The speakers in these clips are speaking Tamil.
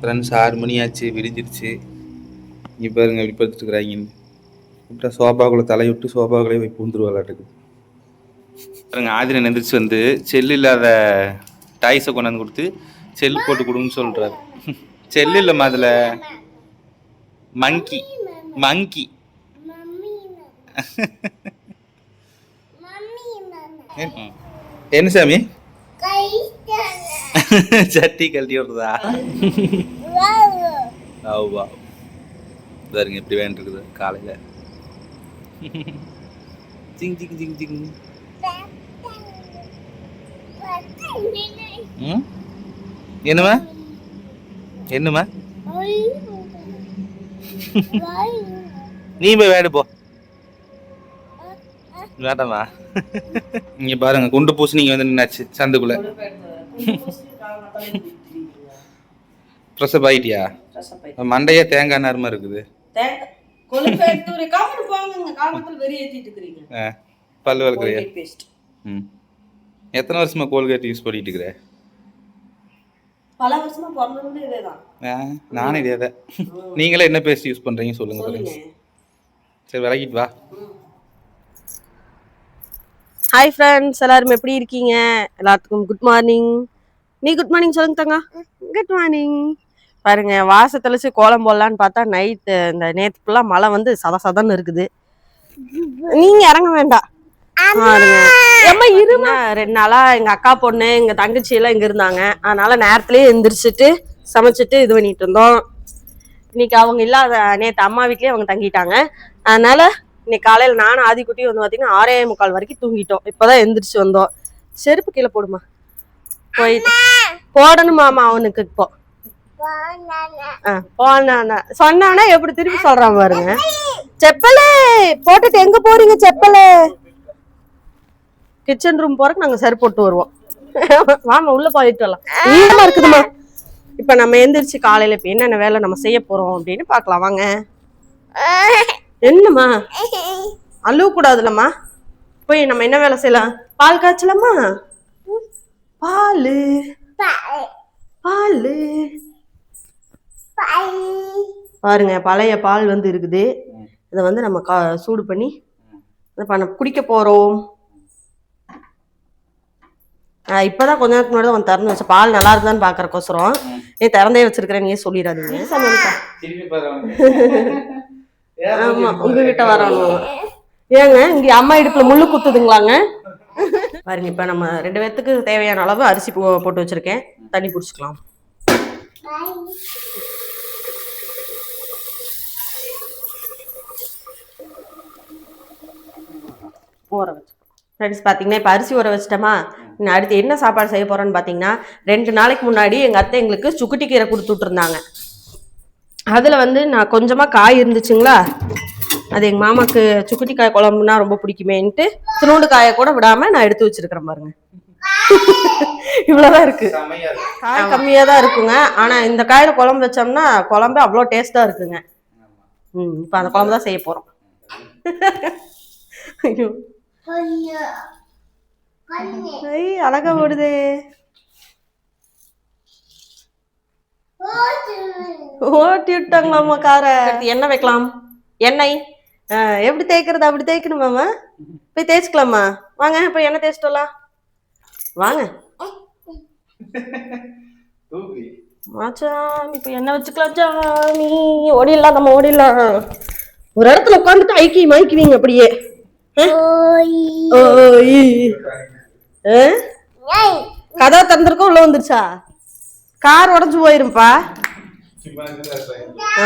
ஃப்ரெண்ட்ஸ் ஆறு மணி ஆச்சு விடிஞ்சிருச்சு. இங்கே பாருங்க இப்படி படுத்துட்டு இருக்கிறாங்கன்னு இப்படி சோபாக்குள்ளே தலைவிட்டு சோபாக்குள்ளே போய் பூந்துரு விளாட்டுக்கு பாருங்க ஆதிரன் எந்திரிச்சு வந்து செல்லு இல்லாத டாய்ஸை கொண்டாந்து கொடுத்து செல் போட்டு கொடுன்னு சொல்கிறாரு செல்லு இல்லைம்மா அதில்? மங்கி மங்கி. என்ன சாமி? சட்டி கழட்டி விடுறதா? ஆவா பாருங்க எப்படி வேன் இருக்குது ஜிங் ஜிங் ஜிங் ஜிங். ம்? என்னம்மா? என்னம்மா? நீ போய் வேடு போ. வேண்டாமா இங்க பாருங்க குண்டு பூசணிங்க வந்து நின்னாச்சு சந்துக்குள்ள. ப்ரெஸ்அப் ஆயிட்டியா மண்டையே தேங்காய் நேரமா இருக்குது. பல்லு வளர்க்குறியா? ம். எத்தனை வருஷமா கோல்கேட் யூஸ் பண்ணிட்டு இருக்கிற? பல வருஷமா பிறந்தது இதேதான். ஆ, நானும் இதே தான் நீங்களே என்ன பேஸ்ட் யூஸ் பண்றீங்க சொல்லுங்க ஃப்ரெண்ட்ஸ் சரி விலகிட்டு வா. ஹாய் ஃப்ரெண்ட்ஸ் எல்லாரும் எப்படி இருக்கீங்க? எல்லாத்துக்கும் குட் மார்னிங் நீ குட் மார்னிங் சொல்லுங்க தங்க. குட் மார்னிங் பாருங்க வாச தெளிச்சு கோலம் போடலான்னு பார்த்தா நைட்டு இந்த நேத்து ஃபுல்லாக மழை வந்து சத சதன்னு இருக்குது. நீங்க இறங்க வேண்டாம். ரெண்டு நாளா எங்க அக்கா பொண்ணு எங்க தங்கச்சி எல்லாம் இங்க இருந்தாங்க. அதனால நேரத்திலேயே எந்திரிச்சிட்டு சமைச்சிட்டு இது பண்ணிட்டு இருந்தோம். இன்னைக்கு அவங்க இல்லாத நேத்து அம்மா வீட்லயே அவங்க தங்கிட்டாங்க. அதனால இன்னைக்கு காலையில நானும் ஆதிக்குட்டியும் வந்து பாத்தீங்கன்னா ஆறே முக்கால் வரைக்கும் தூங்கிட்டோம். இப்பதான் எந்திரிச்சு வந்தோம். செருப்பு கீழே போடுமா? போயிட்டு. போடணுமாமா அவனுக்கு இப்போ. ஆ, போனானா. சொன்னானா எப்படி திருப்பி சொல்றான் பாருங்க. செப்பலே. போட்டுட்டு எங்க போறீங்க செப்பலே? கிச்சன் ரூம் போறதுக்கு நாங்க செருப்பு போட்டு வருவோம். வாமா உள்ள போயிட்டு வரலாம். ஈரமா இருக்குதுமா இப்ப நம்ம எந்திரிச்சு காலையில இப்ப என்னென்ன வேலை நம்ம செய்ய போறோம் அப்படின்னு பார்க்கலாம். வாங்க. என்னம்மா? அழுவ கூடாதுலம்மா போய் நம்ம என்ன வேலை செய்யலாம்? பால் காய்ச்சலாமா? பால். பால். பாருங்க பழைய பால் வந்து இருக்குது. இதை வந்து நம்ம கா சூடு பண்ணி இதை பண்ண குடிக்க போறோம். ஆஹ் இப்பதான் கொஞ்ச நேரத்துக்கு முன்னாடி அவன் திறந்து வச்ச பால் நல்லா இருக்குதான்னு பாக்குறக்கோசரம் நீ திறந்தே வச்சிருக்கிறேன் நீயே சொல்லிடாதீங்க. ஆமா. உங்ககிட்ட வரணும். ஏங்க இங்க அம்மா இடுப்புல முள்ளு குத்துதுங்களாங்க? பாருங்க இப்ப நம்ம ரெண்டு பேர்த்துக்கு தேவையான அளவு அரிசி போட்டு வச்சிருக்கேன். தண்ணி குடிச்சுக்கலாம். ஊற வச்சு. ஃப்ரெண்ட்ஸ் பார்த்தீங்கன்னா இப்போ அரிசி ஊற வச்சிட்டோமா? நான் அடுத்து என்ன சாப்பாடு செய்ய போகிறோன்னு பார்த்தீங்கன்னா ரெண்டு நாளைக்கு முன்னாடி எங்கள் அத்தை எங்களுக்கு சுக்குட்டி கீரை கொடுத்து விட்டுருந்தாங்க. அதில் வந்து நான் கொஞ்சமாக காய் இருந்துச்சுங்களா? அது எங்கள் மாமாக்கு சுக்குட்டி காய் குழம்புனா ரொம்ப பிடிக்குமேன்ட்டு திருநூண்டு காயை கூட விடாமல் நான் எடுத்து வச்சிருக்கிறேன் பாருங்க. இவ்வளோதான் இருக்கு. காய் கம்மியாக தான் இருக்குங்க. ஆனால் இந்த காயில் குழம்பு வச்சோம்னா குழம்பு அவ்வளோ டேஸ்ட்டாக இருக்குங்க. ம் இப்போ அந்த குழம்பு தான் செய்ய போகிறோம் ஐயோ. ஐ அழகா ஓடுதே. ஓட்டி விட்டாங்களாம்மா காரை? அடுத்து என்ன வைக்கலாம்? எண்ணெய். ஆ, எப்படி தேய்க்கிறது? அப்படி தேய்க்கணுமாம்மா? போய் தேய்ச்சிக்கலாமா? வாங்க போய் எண்ணெய் தேய்ச்சிட்டு வரலாம். வாங்க. மாச்சாமி இப்போ எண்ணெய் வச்சுக்கலாம் சாமி. ஓடிடலாம் நம்ம ஓடிடலாம். ஒரு இடத்துல உட்காந்துட்டு ஐக்கி மைக்குவீங்க அப்படியே. ஆ? ஓய். ஆ? கதவை திறந்திருக்கோம் உள்ள வந்துருச்சா? கார் உடஞ்சு போயிரும்பா.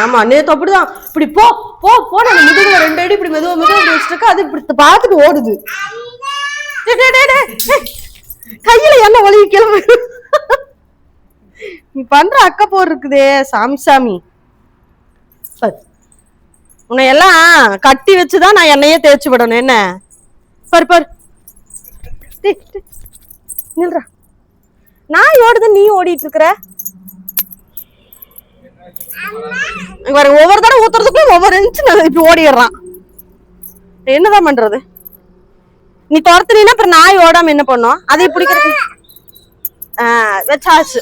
ஆமா நேத்து அப்படிதான். இப்படி போ போ போ நான் முதுகுல ரெண்டு அடி இப்படி மெதுவா மெதுவா இப்படி வச்சிருக்க அது இப்படி பார்த்துட்டு ஓடுது. கையில என்ன ஒழுகி கிளம்பு. நீ பண்ற அக்க போர் இருக்குதே சாமி சாமி. உன்னை எல்லாம் கட்டி வச்சுதான் நான் என்னையே தேய்ச்சி விடணும். என்ன? பாரு பாரு. நில்றா. நான் ஓடுது நீ ஓடிட்டு இருக்கிற இங்க ஒவ்வொரு தடவை ஊத்துறதுக்கும் ஒவ்வொரு இன்ச்சு நான் இப்படி ஓடிடுறான். என்னதான் பண்றது? நீ துரத்துனீன்னா அப்புறம் நாய் ஓடாம என்ன பண்ணும்? அதை பிடிக்கிறது வச்சாச்சு.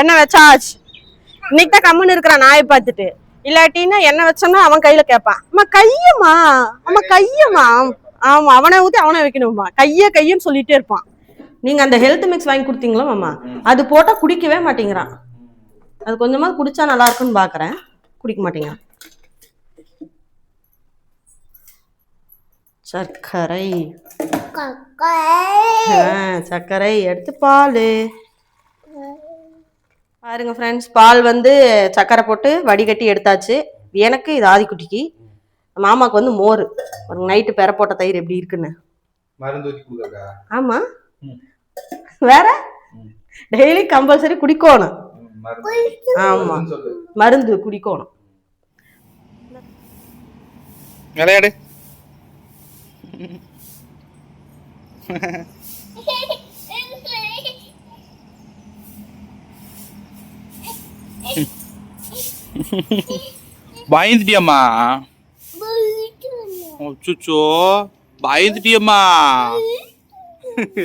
என்ன வச்சாச்சு? இன்னைக்கு தான் கம்முன்னு இருக்கிறான் நாயை பார்த்துட்டு. இல்லாட்டின்னா என்ன வச்சோம்னா அவன் கையில கேட்பான். அம்மா கையம்மா. அம்மா கையம்மா. ஆமா அவனை ஊத்தி அவனை வைக்கணுமா கைய கையன்னு சொல்லிட்டே இருப்பான். நீங்க அந்த ஹெல்த் மிக்ஸ் வாங்கி கொடுத்தீங்களா மாமா அது போட்டா குடிக்கவே மாட்டேங்கிறான். அது கொஞ்சமா குடிச்சா நல்லா இருக்கும்னு பாக்குறேன். குடிக்க மாட்டேங்கிறான். சர்க்கரை. ஆ, சர்க்கரை. எடுத்து பால். பாருங்க ஃப்ரெண்ட்ஸ் பால் வந்து சர்க்கரை போட்டு வடிகட்டி எடுத்தாச்சு. எனக்கு இது ஆதிக்குட்டிக்கு. மாமாக்கு வந்து மோர். நைட்டு பெற போட்ட தயிர் எப்படி இருக்குன்னு. ஆமா. வேற. டெய்லி கம்பல்சரி குடிக்கணும். ஆமா. மருந்து குடிக்கணும். விளையாடு. பயந்துட்டியம்மா. அச்சோ பயந்துட்டியம்மா.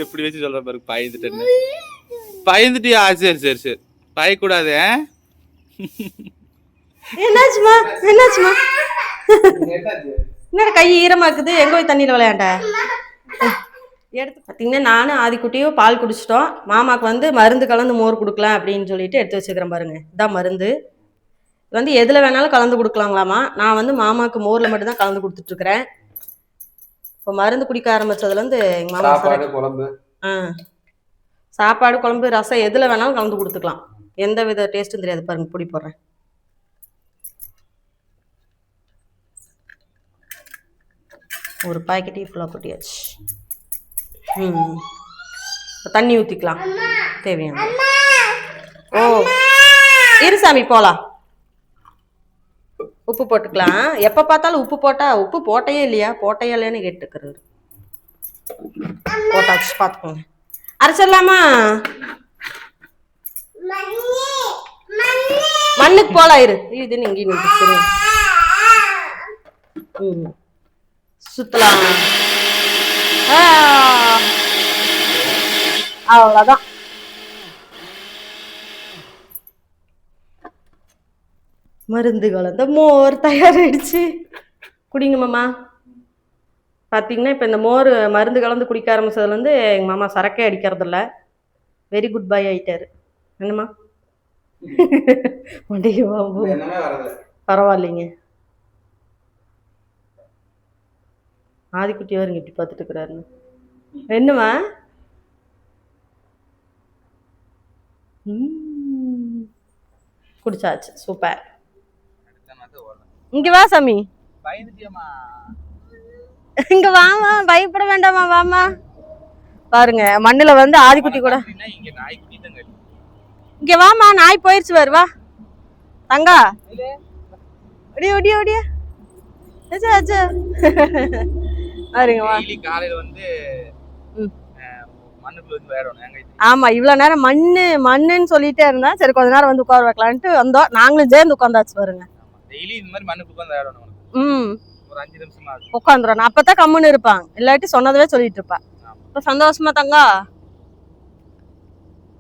எப்படி வச்சு சொல்ற பாரு பயந்துட்டேன்னு. பயந்துட்டியா? சரி சரி சரி பயக்கூடாது என்னாச்சுமா? என்னாச்சுமா? என்னடா கை ஈரமாக்குது எங்க போய் தண்ணியில விளையாண்ட? எடுத்து பார்த்தீங்கன்னா நானும் ஆதிக்குட்டியும் பால் குடிச்சிட்டோம். மாமாக்கு வந்து மருந்து கலந்து மோர் கொடுக்கலாம் அப்படின்னு சொல்லிட்டு எடுத்து வச்சுக்கிறேன் பாருங்க. இதான் மருந்து. வந்து எதில் வேணாலும் கலந்து கொடுக்கலாங்களாமா? நான் வந்து மாமாக்கு மோரில் மட்டும் தான் கலந்து கொடுத்துட்ருக்குறேன் இப்போ மருந்து குடிக்க ஆரம்பிச்சதுல இருந்து எங்க மாமா சாப்பாடு குழம்பு. ஆ. சாப்பாடு குழம்பு ரசம் எதுல வேணாலும் கலந்து கொடுத்துக்கலாம். எந்த வித டேஸ்ட்டும் தெரியாது. பாருங்க பொடி போடுறேன். ஒரு பாக்கெட்டே ஃபுல்லாக கொட்டியாச்சு. ம். இப்ப தண்ணி ஊற்றிக்கலாம் தேவையான. ஓ. இரு சாமி போகலாம் உப்பு போட்டுக்கலாம். எப்போ பார்த்தாலும் உப்பு போட்டா உப்பு போட்டையே இல்லையா? போட்டையா இல்லையான்னு கேட்டுக்கிறது போட்டாச்சு பார்த்துக்கோங்க. அரைச்சிடலாமா? மண்ணுக்கு போலாம் இரு. இது நீங்க ம். சுத்தலாம். ஆ. அவ்வளோதான் மருந்து கலந்த மோர் தயாராயிடுச்சு. குடிங்க மாமா. பார்த்தீங்கன்னா இப்போ இந்த மோர் மருந்து கலந்து குடிக்க ஆரம்பிச்சதுலேருந்து எங்கள் மாமா சரக்கே அடிக்கிறதில்ல. வெரி குட் பை ஆயிட்டாரு. என்னம்மா? மண்டிகை வரல. பரவாயில்லைங்க. ஆதிக்குட்டி வருங்க இப்படி பார்த்துட்டு இருக்கிறாருன்னு. என்னம்மா. குடிச்சாச்சு. சூப்பர். இங்க வா சாமி. இங்க வாமா பயப்பட வேண்டாமா வாமா பாருங்க மண்ணுல வந்து ஆதிக்குட்டி கூட. இங்க வாமா நாய் போயிருச்சு பாரு வா. தங்கா. ஒடியா ஒடியா ஒடியா. ஆமா இவ்வளவு நேரம் மண்ணு மண்ணுன்னு சொல்லிட்டே இருந்தா சரி கொஞ்ச நேரம் வந்து உட்கார வைக்கலான்ட்டு வந்தோம். நாங்களும் சேர்ந்து உட்காந்தாச்சு பாருங்க. டெய்லி இந்த மாதிரி மண்ணுக்குள்ள வந்து விளையாடணும். ம். ஒரு அஞ்சு நிமிஷமா உட்காந்துரும் நான் அப்பதான் கம்முன்னு இருப்பாங்க இல்லாட்டி சொன்னதவே சொல்லிட்டு இருப்பா இப்ப சந்தோஷமா தங்கா?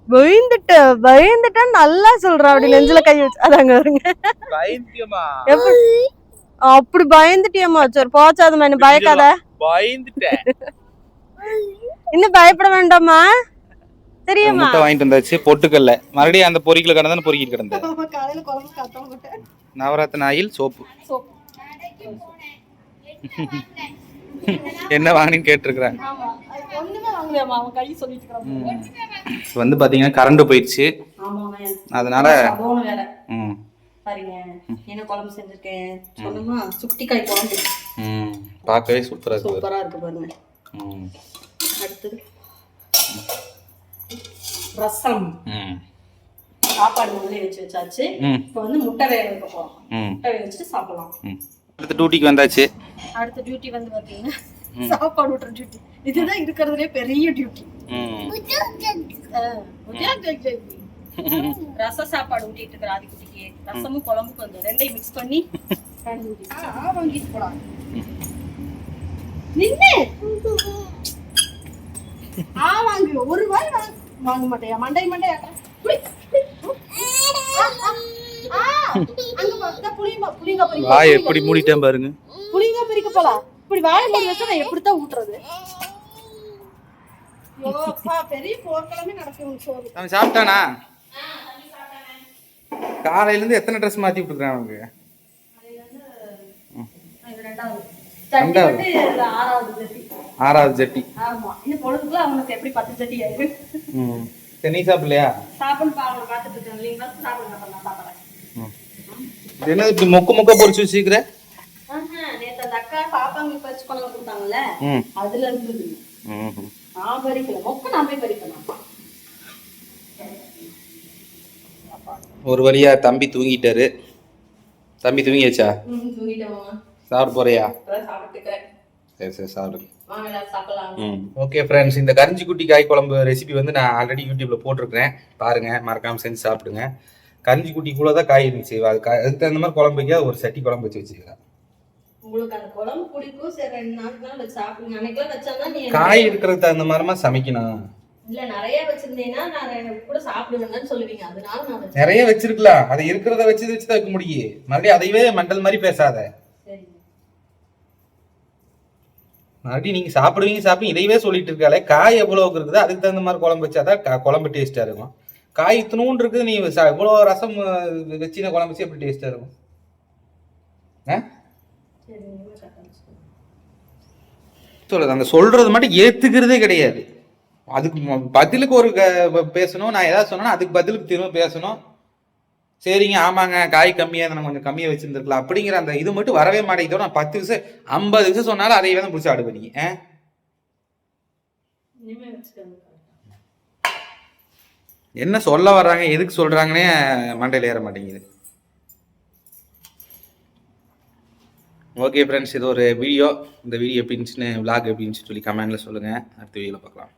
பயந்துட்ட பயந்துட்ட நல்லா சொல்றா. அப்படி நெஞ்சில கை வச்சு அதாங்க வருங்க. அப்படி பயந்துட்டியம்மா. சரி போச்சாதுமா என்ன பயக்காத? பயந்துட்டேன். இன்னும் பயப்பட வேண்டாமா தெரியுமா? முட்டை வாங்கிட்டு வந்தாச்சு பொட்டுக்கல்ல. மறுபடியும் அந்த பொறிக்கல கிடந்தானே பொறுக்கிட்டு கிடந்த காலையில குழம்பு காத்தவங்க நவரத்ன ஆயில் சோப்பு. என்ன வாங்கினு கேட்டிருக்கிறேன் ஆமா. அது ஒண்ணுமே வாங்கலையாமா அவன் கை சொல்லிட்டு இருக்கிறான். இப்போ வந்து பார்த்தீங்கன்னா கரண்ட் போயிடுச்சு. அதனால ம். பாருங்க. என்ன குழம்பு செஞ்சிருக்கேன்? சொன்னோமா சுட்டிக்காய் குழம்பு. ம். பார்க்கவே சூப்பராக இருக்கு பாருங்க. ம். அடுத்தது. ரசம். ம். சாப்பாடு முதல்ல வச்சு வச்சாச்சு. இப்போ வந்து முட்டை வேக வைக்க போறோம். முட்டை வேக வச்சுட்டு சாப்பிடலாம். அடுத்த டியூட்டிக்கு வந்தாச்சு. அடுத்த டியூட்டி வந்து பாத்தீங்கன்னா சாப்பாடு ஊட்டுற டியூட்டி இதுதான் இருக்கிறதுலே பெரிய டியூட்டி ம். ரச சாப்பாடு ஊட்டிட்டு இருக்கிற ஆதிக்குட்டிக்கு ரசமும் குழம்புக்கு வந்து ரெண்டையும் மிக்ஸ் பண்ணி வாங்கிட்டு போலாம். நின்னு. ஆ வாங்கு. ஒரு வாய் வாங்க. மாட்டேயா? மண்டை மண்டை அங்க பார்த்தா புளியங்க புளியங்க பறிக்க வாய் எப்படி மூடிட்டேன் பாருங்க. புளியங்க பறிக்க போலாம் இப்படி வாய் மூடி வச்சா நான் ஊட்டுறது? போர்க்களமே நடக்கும் சோறு அவன் சாப்பிட்டானா? காலையில இருந்து எத்தனை ட்ரெஸ் மாத்தி விட்டுருக்கான் அவனுக்கு? ஆறாவது சட்டி. ஆறாவது ஜட்டி ஆமா. இன்னும் பொழுதுக்குள்ள அவனுக்கு எப்படி பத்து சட்டி ஆயிரு ம். சரி நீ சாப்பிடலையா என்ன இப்படி மொக்க மொக்க பொறிச்சு வச்சுக்கிற? நேத்து அந்த அக்கா பாப்பாங்களுக்கு பறிச்சு கொண்டு வந்து கொடுத்தாங்கல்ல ம். அதுல இருந்தது ம் நான் பறிக்கல. மொக்க நான் போய் பறிக்கலாம் ஒரு வழியா தம்பி தூங்கிட்டாரு. தம்பி தூங்கியாச்சா? சாப்பிட போறியா? சரி சரி சாப்பிடு. ஓகே ஃப்ரெண்ட்ஸ் இந்த கரிஞ்சி குட்டி காய் குழம்பு ரெசிபி வந்து நான் ஆல்ரெடி யூடியூப்ல போட்டிருக்கிறேன். பாருங்க மறக்காம செஞ்சு சாப்பிடுங்க. கரிஞ்சி குட்டிக்குள்ள தான் காய் இருந்துச்சு. அது அதுக்கு தகுந்த மாதிரி குழம்பு வைக்க ஒரு சட்டி குழம்பு வச்சு வச்சுக்கலாம். காய் இருக்கிறதுக்கு தகுந்த மாதிரிமா சமைக்கணும். இல்ல நிறைய வச்சிருந்தீங்கன்னா நான் ரெண்டு கூட சாப்பிடுவேன்னு சொல்லுவீங்க. அதனால நான் வச்சேன் நிறைய வச்சிருக்கலாம். அதை இருக்கிறத வச்சு வச்சு தான் வைக்க முடியும். மறுபடியும் அதையவே மெண்டல் மாதிரி பேசாத சரி மறுபடியும் நீங்க சாப்பிடுவீங்க சாப்பிடுங்க இதையவே சொல்லிட்டு இருக்காளே. காய் எவ்வளவு இருக்குது? அதுக்கு தகுந்த மாதிரி குழம்பு வச்சாதான் குழம்பு டேஸ்டா இருக்கும். காய் இத்தனும் இருக்குது நீ ச- ரசம் வச்சின குழம்பு வச்சு எப்படி டேஸ்டா இருக்கும்? ஆ? அந்த சொல்றது மட்டும் ஏத்துக்கிறதே கிடையாது. அதுக்கு பதிலுக்கு ஒரு க- பேசணும். நான் ஏதாவது சொன்னா அதுக்கு பதிலுக்கு திரும்ப பேசணும். சரிங்க ஆமாங்க காய் கம்மியா இருந்தா கொஞ்சம் கம்மியா வச்சிருந்துருக்கலாம். அப்படிங்கிற அந்த இது மட்டும் வரவே மாட்டேங்குதோ. நான் பத்து விஷயம் ஐம்பது விஷயம் சொன்னாலும் அதையே தான் பிடிச்சி ஆடு பண்ணி என்ன சொல்ல வர்றாங்க எதுக்கு சொல்றாங்கன்னே மண்டையில் ஏற மாட்டேங்குது. ஓகே ஃப்ரெண்ட்ஸ் இது ஒரு வீடியோ இந்த வீடியோ எப்படி இருந்துச்சுன்னு விலாக் எப்படி இருந்துச்சுன்னு சொல்லி கமெண்ட்ல சொல்லுங்க. அடுத்த வீடியோவில் பார்க்கலாம்.